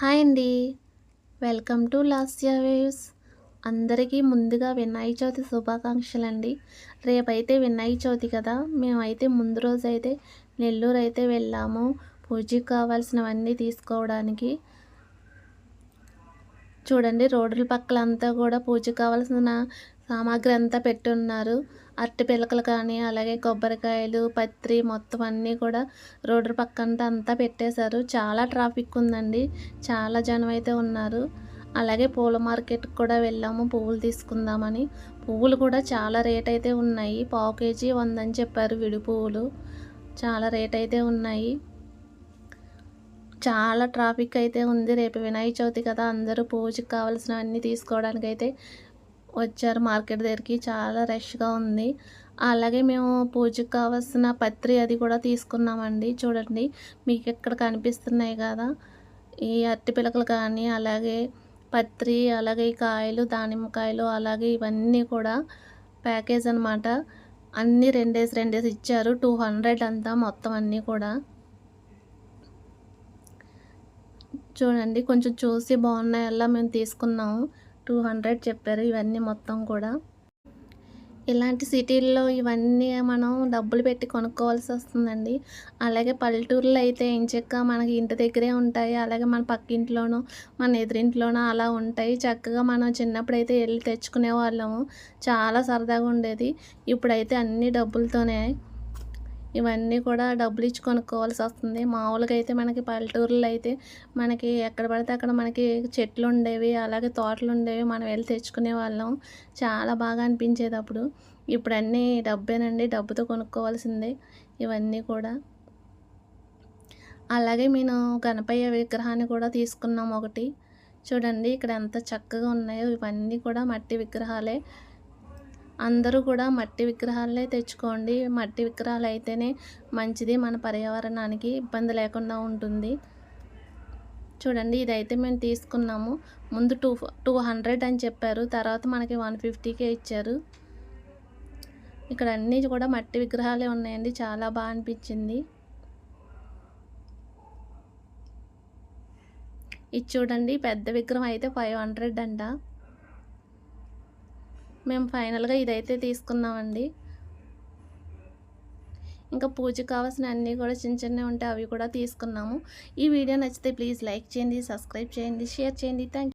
Hi అండి. Welcome to Lasya waves. అందరికీ ముందుగా వినాయక చవితి శుభాకాంక్షలు అండి రేపైతే వినాయక చవితి కదా. మేమైతే ముందు రోజు అయితే నెల్లూరు అయితే వెళ్ళాము. పూజకి కావాల్సినవన్నీ తీసుకోవడానికి. చూడండి రోడ్ల పక్కలంతా కూడా పూజకు కావాల్సిన సామాగ్రి అంతా పెట్టున్నారు. అరటి పిలకలు కానీ అలాగే కొబ్బరికాయలు పత్రి మొత్తం అన్నీ కూడా రోడ్డు పక్కంతా అంతా పెట్టేశారు. చాలా ట్రాఫిక్ ఉందండి. చాలా జనం అయితే ఉన్నారు. అలాగే పూల మార్కెట్కి కూడా వెళ్ళాము. పువ్వులు తీసుకుందామని. పువ్వులు కూడా చాలా రేట్ అయితే ఉన్నాయి. పావు కేజీ వందని చెప్పారు విడి పువ్వులు. చాలా రేట్ అయితే ఉన్నాయి. చాలా ట్రాఫిక్ అయితే ఉంది. రేపు వినాయక చవితి కదా. అందరూ పూజకి కావాల్సినవన్నీ తీసుకోవడానికి అయితే వచ్చారు మార్కెట్ దగ్గరికి. చాలా రష్గా ఉంది. అలాగే మేము పూజకు కావాల్సిన పత్రి అది కూడా తీసుకున్నామండి. చూడండి మీకు ఎక్కడ కనిపిస్తున్నాయి కదా. ఈ అరటి పిలకలు కానీ అలాగే పత్రి అలాగే ఈ కాయలు దానిమ్మకాయలు అలాగే ఇవన్నీ కూడా ప్యాకేజ్ అనమాట అన్నీ రెండేసి రెండేసి ఇచ్చారు. టూ హండ్రెడ్ అంతా మొత్తం అన్నీ కూడా. చూడండి కొంచెం చూసి బాగున్నాయల్లా మేము తీసుకున్నాము. టూ హండ్రెడ్ చెప్పారు ఇవన్నీ మొత్తం కూడా. ఇలాంటి సిటీల్లో ఇవన్నీ మనం డబ్బులు పెట్టి కొనుక్కోవాల్సి వస్తుందండి. అలాగే పల్లెటూరులో అయితే ఎంచక్క మనకి ఇంటి దగ్గరే ఉంటాయి. అలాగే మన పక్కింట్లోనూ మన ఎదురింట్లోనూ అలా ఉంటాయి. చక్కగా మనం చిన్నప్పుడు అయితే వెళ్ళి తెచ్చుకునే వాళ్ళము. చాలా సరదాగా ఉండేది. ఇప్పుడైతే అన్ని డబ్బులతోనే ఇవన్నీ కూడా డబ్బులు ఇచ్చి కొనుక్కోవాల్సి వస్తుంది. మామూలుగా అయితే మనకి పల్లెటూరులో అయితే మనకి ఎక్కడ పడితే అక్కడ మనకి చెట్లు ఉండేవి అలాగే తోటలు ఉండేవి మనం వెళ్ళి తెచ్చుకునే వాళ్ళం. చాలా బాగా అనిపించేది అప్పుడు. ఇప్పుడు అన్నీ డబ్బేనండి డబ్బుతో కొనుక్కోవాల్సిందే ఇవన్నీ కూడా. అలాగే నేను గణపయ్య విగ్రహాన్ని కూడా తీసుకున్నాం ఒకటి. చూడండి ఇక్కడ ఎంత చక్కగా ఉన్నాయో. ఇవన్నీ కూడా మట్టి విగ్రహాలే. అందరూ కూడా మట్టి విగ్రహాలే తెచ్చుకోండి. మట్టి విగ్రహాలు అయితేనే మంచిది. మన పర్యావరణానికి ఇబ్బంది లేకుండా ఉంటుంది. చూడండి ఇదైతే మేము తీసుకున్నాము. ముందు టూ టూ హండ్రెడ్ అని చెప్పారు. తర్వాత మనకి వన్ ఫిఫ్టీకే ఇచ్చారు. ఇక్కడ అన్నీ కూడా మట్టి విగ్రహాలే ఉన్నాయండి. చాలా బాగా అనిపించింది. ఇది చూడండి పెద్ద విగ్రహం అయితే ఫైవ్ హండ్రెడ్ అంట. మేము ఫైనల్గా ఇదైతే తీసుకున్నామండి. ఇంకా పూజ కావాల్సిన అన్నీ కూడా చిన్న చిన్నవి ఉంటే అవి కూడా తీసుకున్నాము. ఈ వీడియో నచ్చితే ప్లీజ్ లైక్ చేయండి సబ్స్క్రైబ్ చేయండి షేర్ చేయండి. థ్యాంక్